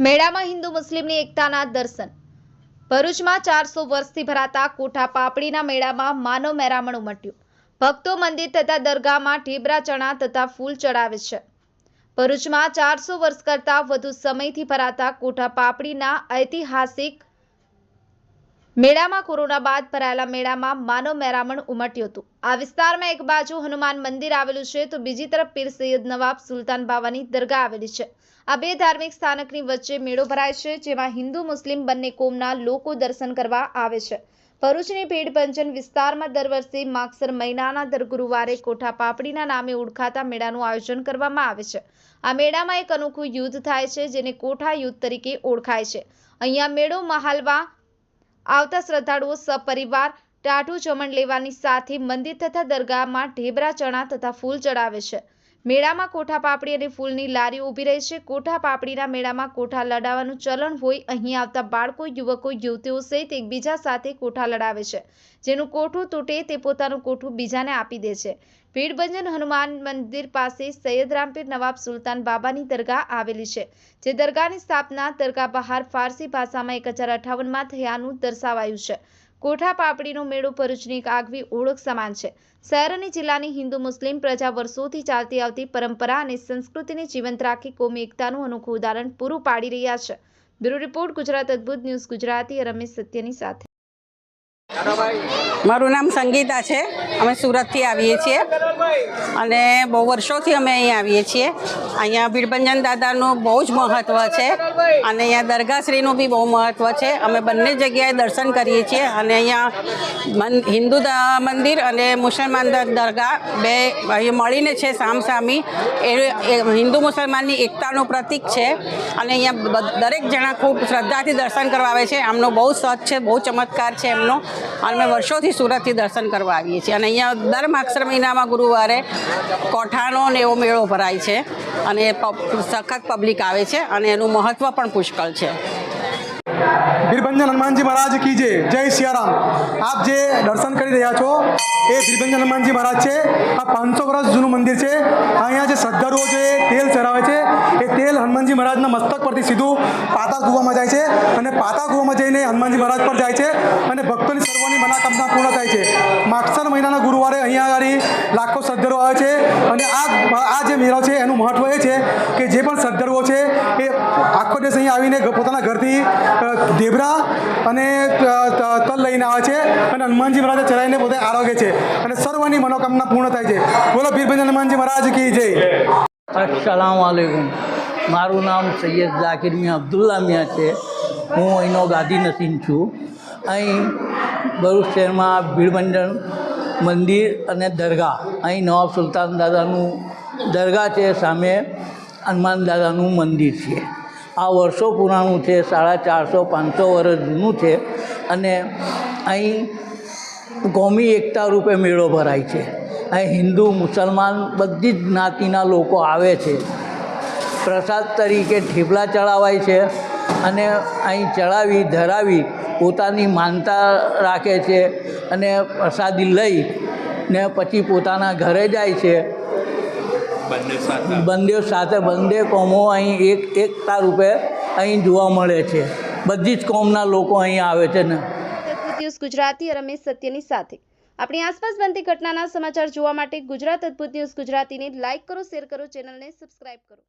મેળામાં હિન્દુ મુસ્લિમની એકતાના દર્શન. ભરૂચમાં ચારસો વર્ષથી ભરાતા કોઠા પાપડીના મેળામાં માનવ મેરામણ ઉમટ્યું. ભક્તો મંદિર તથા દરગાહમાં ઢેબરા ચણા તથા ફૂલ ચડાવે છે. ભરૂચમાં ચારસો વર્ષ કરતાં વધુ સમયથી ભરાતા કોઠા પાપડીના ઐતિહાસિક મેળામાં કોરોના બાદ ભરાયેલા મેળામાં માનવ મેરામણ ઉમટ્યું હતું. આ વિસ્તારમાં એક બાજુ હનુમાન મંદિર આવેલું છે, તો બીજી તરફ પીર સૈયદ નવાબ સુલતાન બાવાની દરગાહ આવેલી છે. આ બે ધાર્મિક સ્થાનકની વચ્ચે મેળો ભરાય છે, જેમાં હિન્દુ, મુસ્લિમ બંને કોમના લોકો દર્શન કરવા આવે છે. ભરૂચની ભીડભંજન વિસ્તારમાં દર વર્ષે માગસર મહિનાના દર ગુરુવારે કોઠા પાપડીના નામે ઓળખાતા મેળાનું આયોજન કરવામાં આવે છે. આ મેળામાં એક અનોખું યુદ્ધ થાય છે, જેને કોઠા યુદ્ધ તરીકે ઓળખાય છે. અહીંયા મેળો મહાલવા આવતા શ્રદ્ધાળુઓ સપરિવાર ટાઢું જમણ લેવાની સાથે મંદિર તથા દરગાહમાં ઢેબરા ચણા તથા ફૂલ ચડાવે છે. મેળામાં કોઠા પાપડી અને ફૂલની લારી ઊભી રહી છે. કોઠા પાપડીના મેળામાં કોઠા લડાવવાનું ચલણ હોય, અહીં આવતા બાળકો, યુવકો, યુવતીઓ સહિત એકબીજા સાથે કોઠા લડાવે છે. જેનું કોઠું તૂટે તે પોતાનું કોઠું બીજાને આપી દે છે. ભીડભંજન હનુમાન મંદિર પાસે સૈયદ રામપીર નવાબ સુલતાન બાબાની દરગાહ આવેલી છે, જે દરગાહની સ્થાપના દરગાહ બહાર ફારસી ભાષામાં એક હજાર અઠાવનમાં થયાનું દર્શાવાયું છે. કોઠા પાપડીનો મેળો ભરૂચની એક આગવી ઓળખ સમાન છે. શહેર અને જિલ્લાની હિન્દુ મુસ્લિમ પ્રજા વર્ષોથી ચાલતી આવતી પરંપરા અને સંસ્કૃતિને જીવંત રાખી કોમી એકતાનું અનોખું ઉદાહરણ પૂરું પાડી રહ્યા છે. બ્યુરો રિપોર્ટ ગુજરાત અદ્ભુત ન્યૂઝ ગુજરાતી, રમેશ સત્યની સાથે. મારું નામ સંગીતા છે. અમે સુરતથી આવીએ છીએ. અને બહુ વર્ષોથી અમે અહીં આવીએ છીએ. અહીંયા ભીડભંજન દાદાનું બહુ જ મહત્ત્વ છે. અને અહીંયા દરગાહશ્રીનું બી બહુ મહત્ત્વ છે. અમે બંને જગ્યાએ દર્શન કરીએ છીએ. અને અહીંયા હિન્દુ મંદિર અને મુસલમાન દરગાહ બે અહીં મળીને છે સામસામી. એ હિન્દુ મુસલમાનની એકતાનું પ્રતીક છે. અને અહીંયા દરેક જણા ખૂબ શ્રદ્ધાથી દર્શન કરવા આવે છે. આમનો બહુ સત છે, બહુ ચમત્કાર છે એમનો. અને અમે વર્ષોથી સુરતથી દર્શન કરવા આવીએ છીએ. અને અહીંયા દર માગસર મહિનામાં ગુરુવારે કોઠાનો ને એવો મેળો ભરાય છે અને સખત પબ્લિક આવે છે અને એનું મહત્ત્વ પણ પુષ્કળ છે. ભીરભંજન હનુમાનજી મહારાજ કી જય. જય સિયારામ. આપ જે દર્શન કરી રહ્યા છો, એ ભીરભંજન હનુમાનજી મહારાજ છે. આ પાંચસો વર્ષ જૂનું મંદિર છે. અહીંયા જે શ્રદ્ધાળુઓ છે તેલ ચઢાવે છે. તેલ હનુમાનજી મહારાજના મસ્તક પરથી સીધું પાતા કૂવામાં જાય છે અને પાતા કૂવામાં જઈને હનુમાનજી મહારાજ પર જાય છે અને ભક્તોની સર્વની મનોકામના પૂર્ણ થાય છે. માગસર મહિનાના ગુરુવારે અહીંયા આગળ લાખો શ્રદ્ધાળુઓ આવે છે અને આ આ જે મેળો છે એનું મહત્વ એ છે કે જે પણ શ્રદ્ધાળુઓ છે એ આખો દેશ અહીંયા આવીને પોતાના ઘરથી ઢેબરા અને તલ લઈને આવે છે અને હનુમાનજી મહારાજે ચડાવીને પોતે આરોગે છે અને સર્વની મનોકામના પૂર્ણ થાય છે. બોલો બીરભંજન હનુમાનજી મહારાજ કી જય. અસલામ વાલેકુમ. મારું નામ સૈયદ ઝાકિર મિયાં અબ્દુલ્લા મિયા છે. હું અહીંનો ગાદી નસીન છું. અહીં ભરૂચ શહેરમાં ભીડમંડળ મંદિર અને દરગાહ. અહીં નવાબ સુલતાન દાદાનું દરગાહ છે, સામે હનુમાન દાદાનું મંદિર છે. આ વર્ષો પુરાણું છે, સાડા ચારસો પાંચસો વર્ષ જૂનું છે અને અહીં કોમી એકતા રૂપે મેળો ભરાય છે. અહીં હિન્દુ, મુસલમાન બધી જ જ્ઞાતિના લોકો આવે છે. પ્રસાદ તરીકે ઠેપલા ચડાવાય છે અને અહીં ચડાવી ધરાવી પોતાની માનતા રાખે છે અને પ્રસાદી લઈ ને પછી પોતાના ઘરે જાય છે. બંદેવ સાથે. બંને કોમો અહીં એક એકતા રૂપે અહીં જોવા મળે છે. બધી જ કોમના લોકો અહીં આવે છે ને. અદ્ભુત ન્યૂઝ ગુજરાતી રમેશ સત્યની સાથે. આપણી આસપાસ બનતી ઘટનાના સમાચાર જોવા માટે ગુજરાત અદ્ભુત ન્યૂઝ ગુજરાતીને લાઇક કરો શેર કરો ચેનલને સબસ્ક્રાઇબ કરો.